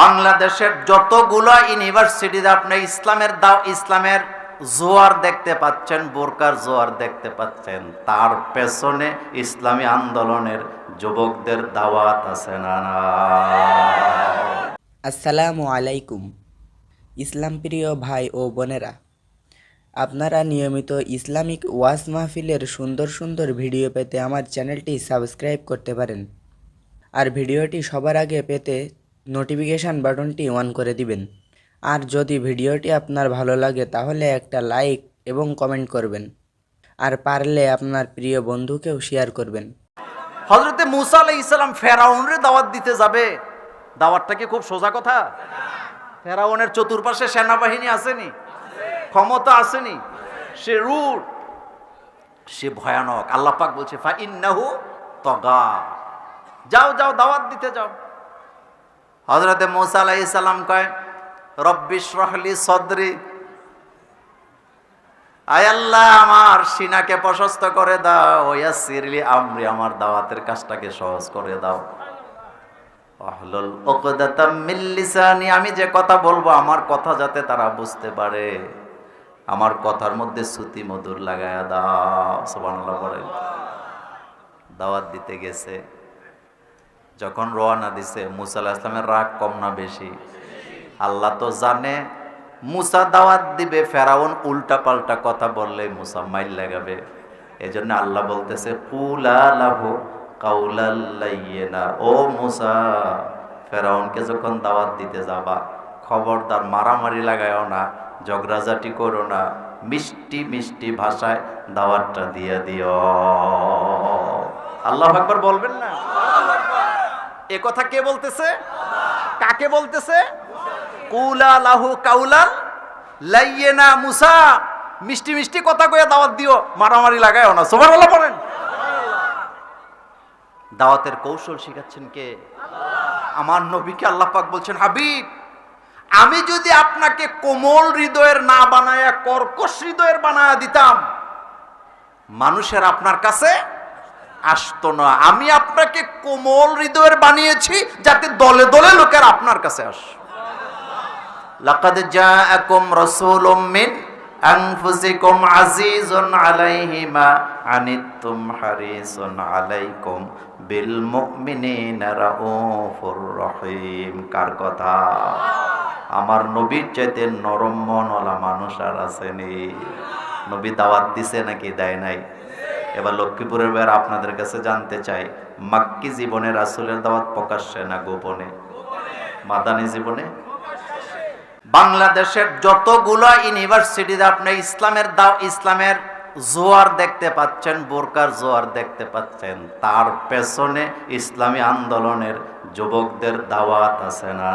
বাংলাদেশের যতগুলো ইউনিভার্সিটিতে আপনি ইসলামের দাও, ইসলামের জোয়ার দেখতে পাচ্ছেন, বোরকার জোয়ার দেখতে পাচ্ছেন, তার পেছনে ইসলামী আন্দোলনের যুবকদের দাওয়াত আছে না? আসসালামু আলাইকুম, ইসলাম প্রিয় ভাই ও বোনেরা। আপনারা নিয়মিত ইসলামিক ওয়াজ মাহফিলের সুন্দর সুন্দর ভিডিও পেতে আমার চ্যানেলটি সাবস্ক্রাইব করতে পারেন। আর ভিডিওটি সবার আগে পেতে নোটিফিকেশান বাটনটি অন করে দিবেন। আর যদি ভিডিওটি আপনার ভালো লাগে, তাহলে একটা লাইক এবং কমেন্ট করবেন। আর পারলে আপনার প্রিয় বন্ধুকেও শেয়ার করবেন। হজরতে মুসা আলাই ইসলাম ফেরাউনরে দাওয়াত দিতে যাবে। দাওয়াতটা কি খুব সোজা কথা? ফেরাউনের চতুর্পাশে সেনাবাহিনী আসেনি? ক্ষমতা আসেনি? সে রুট। সে ভয়ানক। আল্লাহ পাক বলছে ফা ইন্নাহু তগা। যাও যাও, দাওয়াত দিতে যাও। হজরতে মৌসা আলাই ইসলাম কয় রব্বিশ রহলি সদরি। আয় আল্লাহ, আমার সিনাকে প্রশস্ত করে দাও। ওয়া সিরলি আমরি, আমার দাওয়াতের কাজটাকে সহজ করে দাও। আহলুল উকদাতাম মিন লিসানি, আমি যে কথা বলব, আমার কথা যাতে তারা বুঝতে পারে। আমার কথার মধ্যে শ্রুতি মধুর লাগায়া দাও। সুবহানাল্লাহ বলেন। দাওয়াত দিতে গেছে। যখন রওনা দিছে, মুসা আলাইহিস সালামের রাগ কম না বেশি? আল্লাহ তো জানে, মুসা দাওয়াত দিবে, ফেরাউন উল্টা পাল্টা কথা বললে মুসা মাইল লাগাবে। এই জন্য আল্লাহ বলতেছে ও মুসা, ফেরাউনকে যখন দাওয়াত দিতে যাবা, খবরদার মারামারি লাগায়ও না, ঝগড়াঝাটি করো না, মিষ্টি মিষ্টি ভাষায় দাওয়াতটা দিয়ে দিও। আল্লাহ একবার বলবেন না? এ কথা কে বলতেছে? কাকে বলতেছে? কুলা লাহু কাউলান লাইয়েনা মুসা। মিষ্টি মিষ্টি কথা কয়ে দাওয়াত দিও, মারামারি লাগায়ও না। সুবহানাল্লাহ পড়েন দাওয়াতের কৌশল শিখাচ্ছেন কে? আমার নবীকে আল্লাহ বলছেন, হাবিব, আমি যদি আপনাকে কোমল হৃদয়ের না বানায়া, কর্কশ হৃদয়ের বানায়া দিতাম, মানুষের আপনার কাছে আসতো না। আমি আপনাকে কোমল হৃদয়ের বানিয়েছি যাতে দলে দলে লোকের আপনার কাছে আস। লাকাদ জাআকুম রাসূলুম মিন আনফুসিকুম আজিজুন আলাইহি মা আনিতুম বিল কার কথা? আমার নবীর চাইতে নরম মনওয়ালা মানুষ আর আসেনি নবী দাওয়াত দিছে নাকি দেয় নাই? এবার লক্ষ্মীপুরের বের আপনাদের কাছে জানতে চাই মাক্কি জীবনে রাসুলের দাওয়াত প্রকাশ্যে না গোপনে মাদানী জীবনে বাংলাদেশের যতগুলো ইউনিভার্সিটিতে আপনি ইসলামের দাও, ইসলামের জোয়ার দেখতে পাচ্ছেন, বোরকার জোয়ার দেখতে পাচ্ছেন, তার পেছনে ইসলামী আন্দোলনের যুবকদের দাওয়াত আছে না?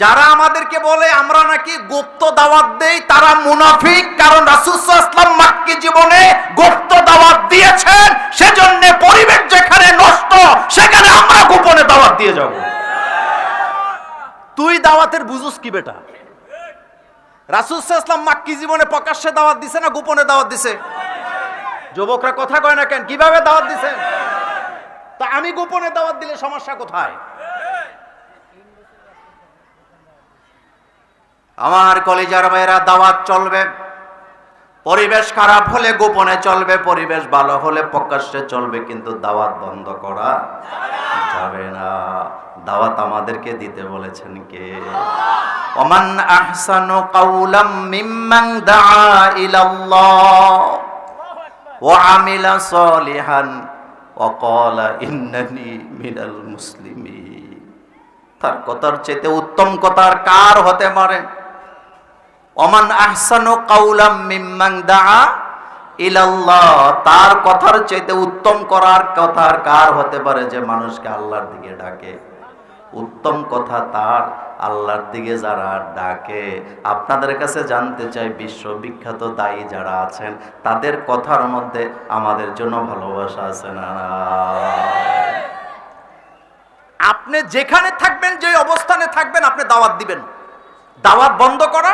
যারা আমাদেরকে বলে, আমরা নাকি গুপ্ত দাওয়াত দেই, তারা মুনাফিক, কারণ রাসুসাল্লাম মাক্কি জীবনে গুপ্ত দাওয়াত দিয়েছেন। সেজন্য পরিবেশ যেখানে নষ্ট, সেখানে আমরা গোপনে দাওয়াত দিয়ে যাব। তুই দাওয়াতের বুঝুস কি বেটা? রাসুসাল্লাম মাক্কি জীবনে প্রকাশ্যে দাওয়াত দিছে না গোপনে দাওয়াত দিছে? যুবকরা কথা কয় না কেন? কীভাবে দাওয়াত দিছেন তা আমি গোপনে দাওয়াত দিলে সমস্যা কোথায়? আমার কলেজার ভাইরা দাওয়াত চলবে। পরিবেশ খারাপ হলে গোপনে চলবে, পরিবেশ ভালো হলে প্রকাশ্যে চলবে, কিন্তু দাওয়াত বন্ধ করা যাবে না। দাওয়াত আমাদেরকে দিতে বলেছেন কে? ওমান আহসানু কাউলাম মিম্মান দাআ ইলাল্লাহ ওয়া আমিলা সলিহান ওয়া ক্বালা ইন্নানি মিনাল মুসলিমিন। তার কথার চাইতে উত্তম কথার কার হতে পারে? ওমান আহসানু কাউলাম মিম্মান দাআ ইলাল্লাহ, তার কথার চাইতে উত্তম করার কথার কার হতে পারে যে মানুষকে আল্লাহর দিকে ডাকে? উত্তম কথা তার, আল্লাহর দিকে যারা ডাকে। আপনাদের কাছে জানতে চাই, বিশ্ববিখ্যাত দায়ী যারা আছেন, তাদের কথার মধ্যে আমাদের জন্য ভালোবাসা আছে না আপনি যেখানে থাকবেন, যে অবস্থানে থাকবেন, আপনি দাওয়াত দিবেন। দাওয়াত বন্ধ করা